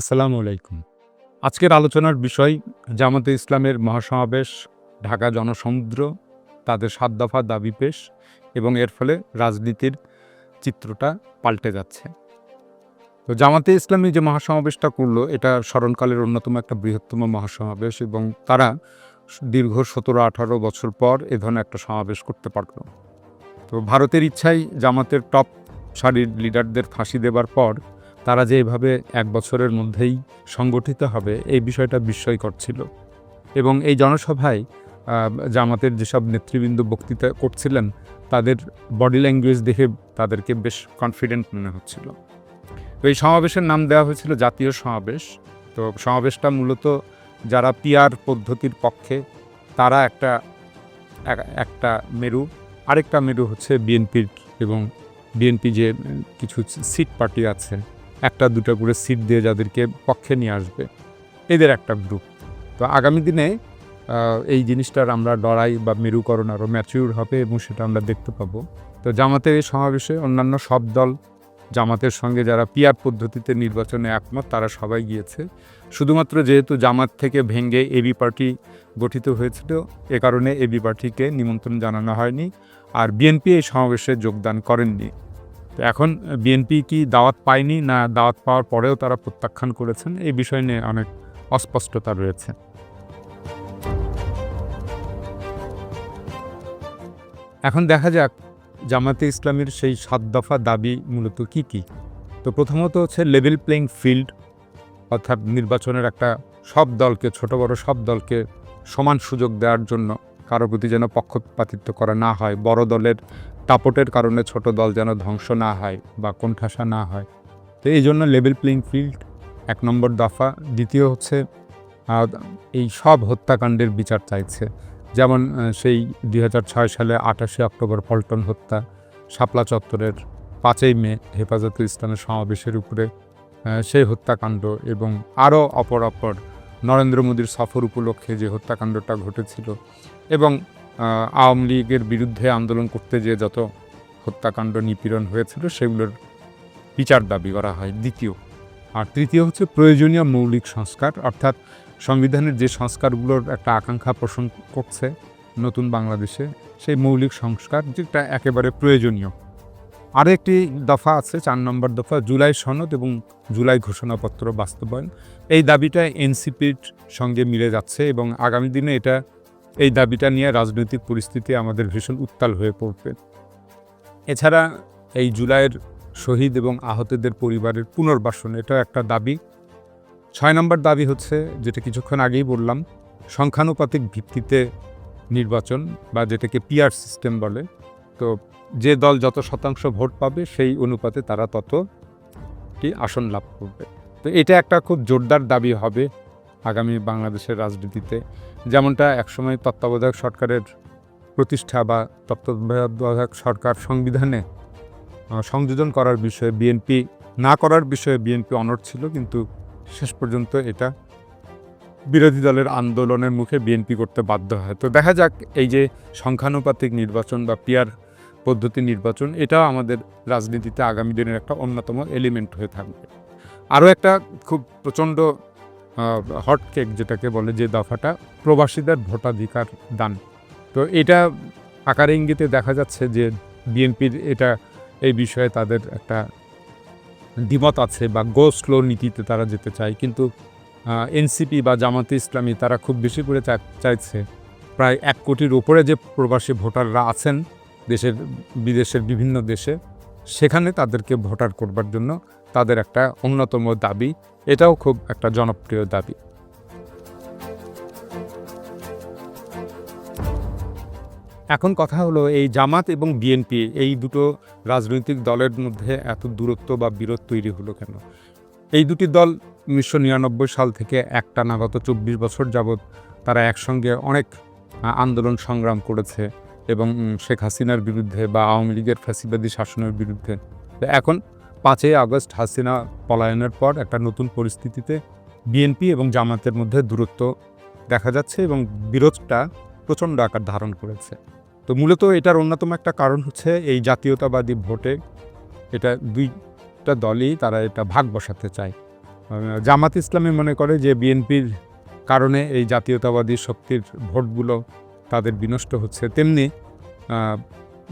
আসসালামু আলাইকুম। আজকের আলোচনার বিষয়, জামাতে ইসলামের মহাসমাবেশ, ঢাকা জনসমুদ্র, তাদের সাত দফা দাবি পেশ এবং এর ফলে রাজনীতির চিত্রটা পাল্টে যাচ্ছে। তো জামাতে ইসলামী যে মহাসমাবেশটা করল, এটা স্মরণকালের অন্যতম একটা বৃহত্তম মহাসমাবেশ এবং তারা দীর্ঘ সতেরো, আঠারো বছর পর এ ধরনের একটা সমাবেশ করতে পারল। তো ভারতের ইচ্ছাই জামাতের টপ সারির লিডারদের ফাঁসি দেবার পর তারা যে এভাবে এক বছরের মধ্যেই সংগঠিত হবে, এই বিষয়টা বিস্ময়কর ছিল। এবং এই জনসভায় জামাতের যেসব নেতৃবৃন্দ বক্তৃতা করছিলেন, তাদের বডি ল্যাঙ্গুয়েজ দেখে তাদেরকে বেশ কনফিডেন্ট মনে হচ্ছিল। তো এই সমাবেশের নাম দেওয়া হয়েছিল জাতীয় সমাবেশ। তো সমাবেশটা মূলত যারা পিয়ার পদ্ধতির পক্ষে, তারা একটা একটা মেরু, আরেকটা মেরু হচ্ছে বিএনপির এবং বিএনপি যে কিছু সিট পার্টি আছে একটা, দুটো করে সিট দিয়ে যাদেরকে পক্ষে নিয়ে আসবে। এদের একটা গ্রুপ তো আগামী দিনে এই জিনিসটার আমরা লড়াই বা মেরুকরণ আরও ম্যাচিউর হবে এবং সেটা আমরা দেখতে পাবো। তো জামাতের এই সমাবেশে অন্যান্য সব দল, জামাতের সঙ্গে যারা পিয়ার পদ্ধতিতে নির্বাচনে একমত, তারা সবাই গিয়েছে। শুধুমাত্র যেহেতু জামাত থেকে ভেঙে এবি পার্টি গঠিত হয়েছিল, এ কারণে এবি পার্টিকে নিমন্ত্রণ জানানো হয়নি, আর বিএনপি এই সমাবেশে যোগদান করেননি। তো এখন বিএনপি কি দাওয়াত পায়নি না দাওয়াত পাওয়ার পরেও তারা প্রত্যাখ্যান করেছেন, এই বিষয় নিয়ে অনেক অস্পষ্টতা রয়েছে। এখন দেখা যাক জামাতে ইসলামের সেই সাত দফা দাবি মূলত কি কি? তো প্রথমত হচ্ছে লেভেল প্লেইং ফিল্ড অর্থাৎ নির্বাচনের একটা সব দলকে, ছোট বড় সব দলকে সমান সুযোগ দেওয়ার জন্য কারও প্রতি যেন পক্ষপাতিত্ব করা না হয়, বড় দলের দাপটের কারণে ছোট দল যেন ধ্বংস না হয় বা কোণঠাসা না হয়। তো এই জন্য লেভেল প্লেইং ফিল্ড এক নম্বর দফা। দ্বিতীয় হচ্ছে এই সব হত্যাকাণ্ডের বিচার চাইছে। যেমন সেই দুই হাজার ছয় সালে আঠাশে অক্টোবর পল্টন হত্যা, শাপলা চত্বরের পাঁচই মে হেফাজতুল ইসলামের সমাবেশের উপরে সেই হত্যাকাণ্ড এবং আরও অপর অপর নরেন্দ্র মোদীর সফর উপলক্ষে যে হত্যাকাণ্ডটা ঘটেছিল এবং আওয়ামী লীগের বিরুদ্ধে আন্দোলন করতে যে যত হত্যাকাণ্ড নিপীড়ন হয়েছিল, সেগুলোর বিচার দাবি করা হয়। দ্বিতীয়, আর তৃতীয় হচ্ছে প্রয়োজনীয় মৌলিক সংস্কার, অর্থাৎ সংবিধানের যে সংস্কারগুলোর একটা আকাঙ্ক্ষা পোষণ করছে নতুন বাংলাদেশে, সেই মৌলিক সংস্কার যেটা একেবারে প্রয়োজনীয়। আরও একটি দফা আছে, চার নম্বর দফা, জুলাই সনদ এবং জুলাই ঘোষণাপত্র বাস্তবায়ন। এই দাবিটা এনসিপির সঙ্গে মিলে যাচ্ছে এবং আগামী দিনে এটা এই দাবিটা নিয়ে রাজনৈতিক পরিস্থিতি আমাদের ভীষণ উত্তাল হয়ে পড়বে। এছাড়া এই জুলাইয়ের শহীদ এবং আহতদের পরিবারের পুনর্বাসন, এটাও একটা দাবি। ছয় নম্বর দাবি হচ্ছে, যেটা কিছুক্ষণ আগেই বললাম, সংখ্যানুপাতিক ভিত্তিতে নির্বাচন বা যেটাকে পিয়ার সিস্টেম বলে। তো যে দল যত শতাংশ ভোট পাবে, সেই অনুপাতে তারা ততটি আসন লাভ করবে। তো এটা একটা খুব জোরদার দাবি হবে। আগামী বাংলাদেশের রাজনীতিতে। যেমনটা একসময় তত্ত্বাবধায়ক সরকারের প্রতিষ্ঠা বা তত্ত্বাবধায়ক সরকার সংবিধানে সংযোজন করার বিষয়ে বিএনপি, না করার বিষয়ে বিএনপি অনড় ছিল, কিন্তু শেষ পর্যন্ত এটা বিরোধী দলের আন্দোলনের মুখে বিএনপি করতে বাধ্য হয়। তো দেখা যাক এই যে সংখ্যানুপাতিক নির্বাচন বা পিয়ার পদ্ধতি নির্বাচন এটাও আমাদের রাজনীতিতে আগামী দিনের একটা অন্যতম এলিমেন্ট হয়ে থাকবে। আরও একটা খুব প্রচণ্ড হট কেক যেটাকে বলে যে দফাটা, প্রবাসীদের ভোটাধিকার দান। তো এটা আকার ইঙ্গিতে দেখা যাচ্ছে যে বিএনপির এটা, এই বিষয়ে তাদের একটা দ্বিমত আছে বা গো স্লো নীতিতে তারা যেতে চায়। কিন্তু এনসিপি বা জামাতে ইসলামী তারা খুব বেশি করে চাইছে। প্রায় এক কোটির উপরে যে প্রবাসী ভোটাররা আছেন দেশের, বিদেশের বিভিন্ন দেশে, সেখানে তাদেরকে ভোটার করবার জন্য। তাদের একটা অন্যতম দাবি, এটাও খুব একটা জনপ্রিয় দাবি। এখন কথা হলো এই জামাত এবং বিএনপি, এই দুটো রাজনৈতিক দলের মধ্যে এত দূরত্ব বা বিরোধ তৈরি হলো কেন? এই দুটি দল উনিশশো নিরানব্বই সাল থেকে একটানা গত চব্বিশ বছর যাবৎ তারা একসঙ্গে অনেক আন্দোলন সংগ্রাম করেছে এবং শেখ হাসিনার বিরুদ্ধে বা আওয়ামী লীগের ফ্যাসিবাদী শাসনের বিরুদ্ধে। এখন পাঁচই আগস্ট হাসিনা পলায়নের পর একটা নতুন পরিস্থিতিতে বিএনপি এবং জামাতের মধ্যে দূরত্ব দেখা যাচ্ছে এবং বিরোধটা প্রচণ্ড আকার ধারণ করেছে। তো মূলত এটার অন্যতম একটা কারণ হচ্ছে এই জাতীয়তাবাদী ভোটে এটা দুইটা দলই তারা এটা ভাগ বসাতে চায়। জামাত ইসলামী মনে করে যে বিএনপির কারণে এই জাতীয়তাবাদী শক্তির ভোটগুলো তাদের বিনষ্ট হচ্ছে, তেমনি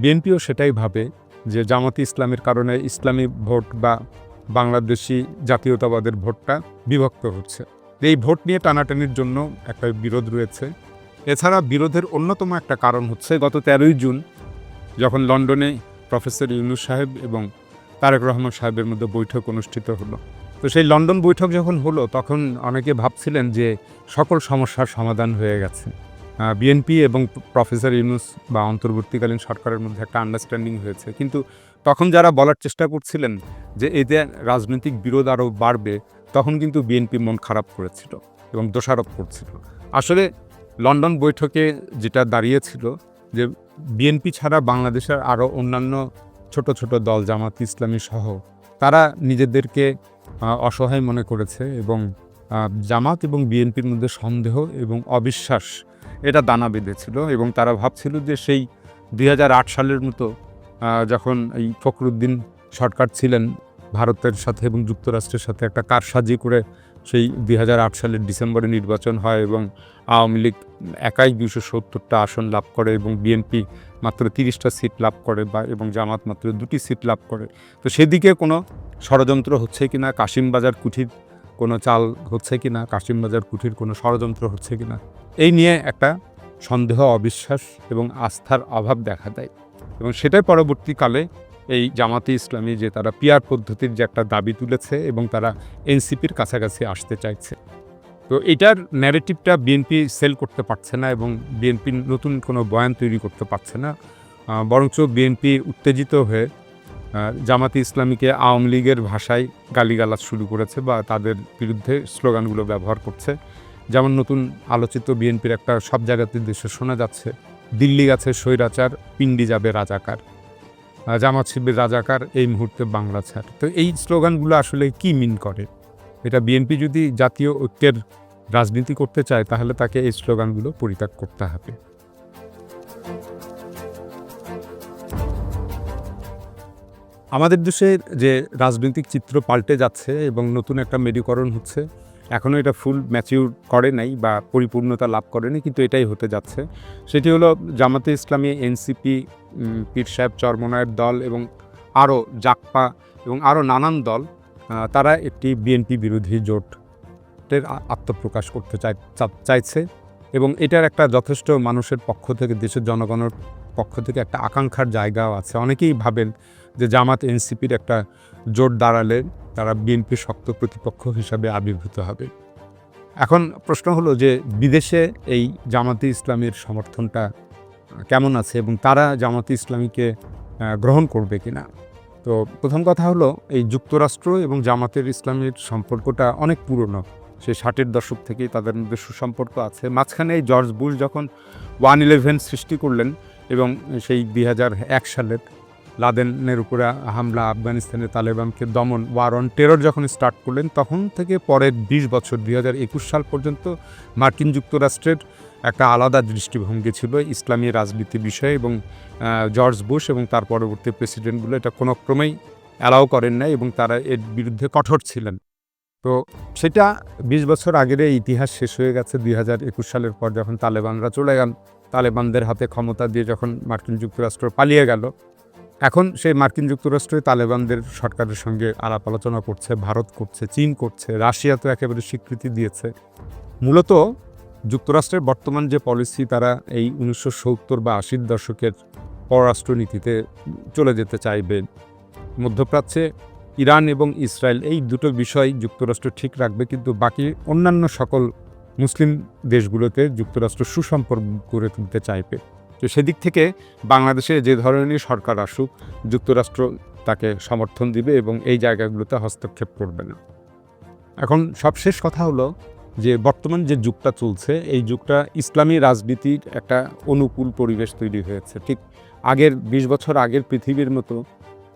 বিএনপিও সেটাই ভাবে যে জামাত ইসলামের কারণে ইসলামী ভোট বা বাংলাদেশি জাতীয়তাবাদের ভোটটা বিভক্ত হচ্ছে। এই ভোট নিয়ে টানাটানির জন্য একটা বিরোধ রয়েছে। এছাড়া বিরোধের অন্যতম একটা কারণ হচ্ছে গত তেরোই জুন যখন লন্ডনে প্রফেসর ইউনুস সাহেব এবং তারেক রহমান সাহেবের মধ্যে বৈঠক অনুষ্ঠিত হলো। তো সেই লন্ডন বৈঠক যখন হলো তখন অনেকে ভাবছিলেন যে সকল সমস্যার সমাধান হয়ে গেছে। বিএনপি এবং প্রফেসর ইউনুস বা অন্তর্বর্তীকালীন সরকারের মধ্যে একটা আন্ডারস্ট্যান্ডিং হয়েছে। কিন্তু তখন যারা বলার চেষ্টা করছিলেন যে এতে রাজনৈতিক বিরোধ আরও বাড়বে, তখন কিন্তু বিএনপি মন খারাপ করেছিল এবং দোষারোপ করছিল। আসলে লন্ডন বৈঠকে যেটা দাঁড়িয়েছিল যে বিএনপি ছাড়া বাংলাদেশের আরও অন্যান্য ছোট ছোট দল, জামাত ইসলামী সহ, তারা নিজেদেরকে অসহায় মনে করেছে এবং জামাত এবং বিএনপির মধ্যে সন্দেহ এবং অবিশ্বাস এটা দানা বেঁধেছিল এবং তারা ভাবছিল যে সেই দুই হাজার আট সালের মতো যখন এই ফখরুদ্দিন সরকার ছিলেন ভারতের সাথে এবং যুক্তরাষ্ট্রের সাথে একটা কারসাজি করে সেই দুই হাজার আট সালের ডিসেম্বরে নির্বাচন হয় এবং আওয়ামী লীগ একাই দুশো সত্তরটা আসন লাভ করে এবং বিএনপি মাত্র তিরিশটা সিট লাভ করে বা এবং জামাত মাত্র দুটি সিট লাভ করে। তো সেদিকে কোনো ষড়যন্ত্র হচ্ছে কি না কাশিমবাজার কুঠির কোনো চাল হচ্ছে কি না কাশিমবাজার কুঠির কোনো ষড়যন্ত্র হচ্ছে কি না এই নিয়ে একটা সন্দেহ, অবিশ্বাস এবং আস্থার অভাব দেখা দেয়। এবং সেটাই পরবর্তীকালে এই জামাতে ইসলামী যে তারা পিয়ার পদ্ধতির যে একটা দাবি তুলেছে এবং তারা এনসিপির কাছাকাছি আসতে চাইছে। তো এটার ন্যারেটিভটা বিএনপি সেল করতে পারছে না এবং বিএনপি নতুন কোনো বয়ান তৈরি করতে পারছে না। বরঞ্চ বিএনপি উত্তেজিত হয়ে জামাতে ইসলামীকে আওয়ামী লীগের ভাষায় গালিগালাজ শুরু করেছে বা তাদের বিরুদ্ধে স্লোগানগুলো ব্যবহার করছে। যেমন নতুন আলোচিত বিএনপির একটা সব জায়গাতে দেশে শোনা যাচ্ছে। দিল্লি গেছে স্বৈরাচার, পিন্ডি যাবে রাজাকার। জামাত শিবির রাজাকার, এই মুহূর্তে বাংলা ছাড়। তো এই স্লোগানগুলো আসলে কি মিন করে? এটা বিএনপি যদি জাতীয় ঐক্যের রাজনীতি করতে চায়, তাহলে তাকে এই স্লোগানগুলো পরিত্যাগ করতে হবে। আমাদের দেশের যে রাজনৈতিক চিত্র পাল্টে যাচ্ছে এবং নতুন একটা মেরুকরণ হচ্ছে এখনও এটা ফুল ম্যাচিউর করে নাই বা পরিপূর্ণতা লাভ করেনি কিন্তু এটাই হতে যাচ্ছে। সেটি হলো জামাতে ইসলামী, এনসিপি পীর সাহেব চরমনায়ের দল এবং আরও জাকপা এবং আরও নানান দল তারা একটি বিএনপি বিরোধী জোটের আত্মপ্রকাশ করতে চাইছে এবং এটার একটা যথেষ্ট মানুষের পক্ষ থেকে, দেশের জনগণের পক্ষ থেকে একটা আকাঙ্ক্ষার জায়গাও আছে। অনেকেই ভাবেন যে জামাত, এনসিপির একটা জোট দাঁড়ালে তারা বিএনপির শক্ত প্রতিপক্ষ হিসাবে আবির্ভূত হবে। এখন প্রশ্ন হলো যে বিদেশে এই জামাতে ইসলামের সমর্থনটা কেমন আছে এবং তারা জামাতে ইসলামীকে গ্রহণ করবে কিনা? তো প্রথম কথা হলো এই যুক্তরাষ্ট্র এবং জামাতের ইসলামের সম্পর্কটা অনেক পুরনো। সে ষাটের দশক থেকেই তাদের মধ্যে সুসম্পর্ক আছে। মাঝখানে এই জর্জ বুশ যখন ওয়ান ইলেভেন সৃষ্টি করলেন এবং সেই দুই এক সালের লাদেনের উপরে হামলা আফগানিস্তানে তালেবানকে দমন ওয়ার অন টেরর যখন স্টার্ট করলেন, তখন থেকে পরের বিশ বছর, দুই হাজার একুশ সাল পর্যন্ত মার্কিন যুক্তরাষ্ট্রের একটা আলাদা দৃষ্টিভঙ্গি ছিল ইসলামী রাজনীতি বিষয়ে এবং জর্জ বুশ এবং তার পরবর্তী প্রেসিডেন্টগুলো এটা কোনো ক্রমেই অ্যালাউ করেন নাই এবং তারা এর বিরুদ্ধে কঠোর ছিলেন। তো সেটা বিশ বছর আগের ইতিহাস শেষ হয়ে গেছে, দুই হাজার একুশ সালের পর যখন তালেবানরা চলে গেল, তালেবানদের হাতে ক্ষমতা দিয়ে যখন মার্কিন যুক্তরাষ্ট্র পালিয়ে গেল এখন সেই মার্কিন যুক্তরাষ্ট্রে তালেবানদের সরকারের সঙ্গে আলাপ আলোচনা করছে, ভারত করছে, চীন করছে, রাশিয়া তো একেবারে স্বীকৃতি দিয়েছে। মূলত যুক্তরাষ্ট্রের বর্তমান যে পলিসি, তারা এই উনিশশো সত্তর বা আশির দশকের পররাষ্ট্রনীতিতে চলে যেতে চাইবে। মধ্যপ্রাচ্যে ইরান এবং ইসরায়েল এই দুটো বিষয় যুক্তরাষ্ট্র ঠিক রাখবে, কিন্তু বাকি অন্যান্য সকল মুসলিম দেশগুলোতে যুক্তরাষ্ট্র সুসম্পর্ক গড়ে তুলতে চাইবে। তো সেদিক থেকে বাংলাদেশে যে ধরনের সরকার আসুক, যুক্তরাষ্ট্র তাকে সমর্থন দিবে এবং এই জায়গাগুলোতে হস্তক্ষেপ করবে না। এখন সবশেষ কথা হলো যে বর্তমান যে যুগটা চলছে, এই যুগটা ইসলামী রাজনীতির একটা অনুকূল পরিবেশ তৈরি হয়েছে। ঠিক আগের বিশ বছর আগের পৃথিবীর মতো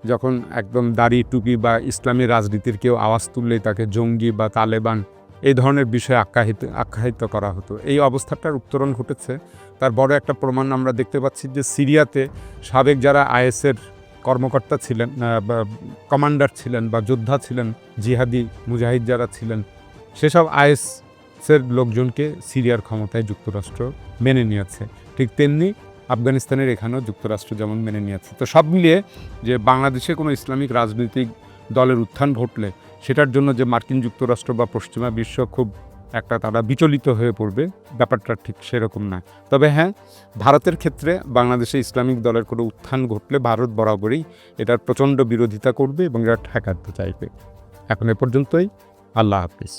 যখন একদম দাড়ি টুপি বা ইসলামী রাজনীতির কেউ আওয়াজ তুললেই তাকে জঙ্গি বা তালেবান এই ধরনের বিষয়ে আখ্যায়িত আখ্যায়িত করা হতো। এই অবস্থাটার উত্তরণ ঘটেছে তার বড় একটা প্রমাণ আমরা দেখতে পাচ্ছি যে সিরিয়াতে সাবেক যারা আইএসের কর্মকর্তা ছিলেন কমান্ডার ছিলেন বা যোদ্ধা ছিলেন, জিহাদি মুজাহিদ যারা ছিলেন, সেসব আইএসের লোকজনকে সিরিয়ার ক্ষমতায় যুক্তরাষ্ট্র মেনে নিয়েছে। ঠিক তেমনি আফগানিস্তানের এখানেও যুক্তরাষ্ট্র যেমন মেনে নিয়েছে। তো সব মিলিয়ে যে বাংলাদেশে কোনো ইসলামিক রাজনৈতিক দলের উত্থান ঘটলে, সেটার জন্য যে মার্কিন যুক্তরাষ্ট্র বা পশ্চিমা বিশ্ব খুব একটা তারা বিচলিত হয়ে পড়বে, ব্যাপারটা ঠিক সেরকম না। তবে হ্যাঁ ভারতের ক্ষেত্রে বাংলাদেশে ইসলামিক দলের কোনো উত্থান ঘটলে ভারত বরাবরই এটার প্রচণ্ড বিরোধিতা করবে এবং এটা ঠেকাতে চাইবে। এখন এ পর্যন্তই। আল্লাহ হাফিজ।